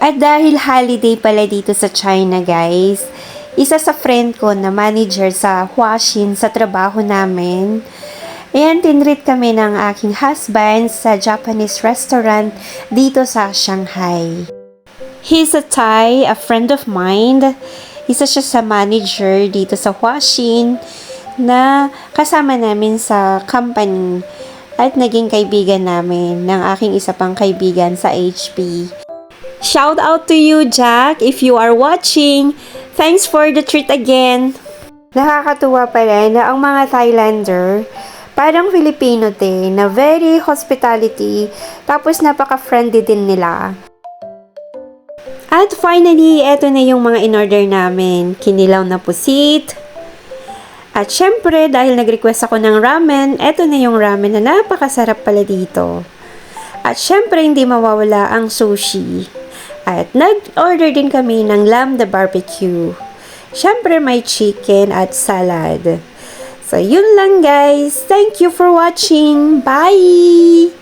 At dahil holiday pala dito sa China guys, isa sa friend ko na manager sa Huaxin sa trabaho namin, Ayan, tinreat kami ng aking husband sa Japanese restaurant dito sa Shanghai. He's a Thai, a friend of mine. Isa siya sa manager dito sa Huaxin na kasama namin sa company at naging kaibigan namin ng aking isa pang kaibigan sa HP. Shout out to you, Jack, if you are watching. Thanks for the treat again. Nakakatuwa pala na ang mga Thailander, parang Filipino din, na very hospitality, tapos napaka-friendly din nila. At finally, eto na yung mga in-order namin. Kinilaw na pusit. At syempre, dahil nag-request ako ng ramen, eto na yung ramen na napakasarap pala dito. At syempre, hindi mawawala ang sushi. At nag-order din kami ng lamb the barbecue. Syempre, may chicken at salad. So, yun lang guys. Thank you for watching. Bye!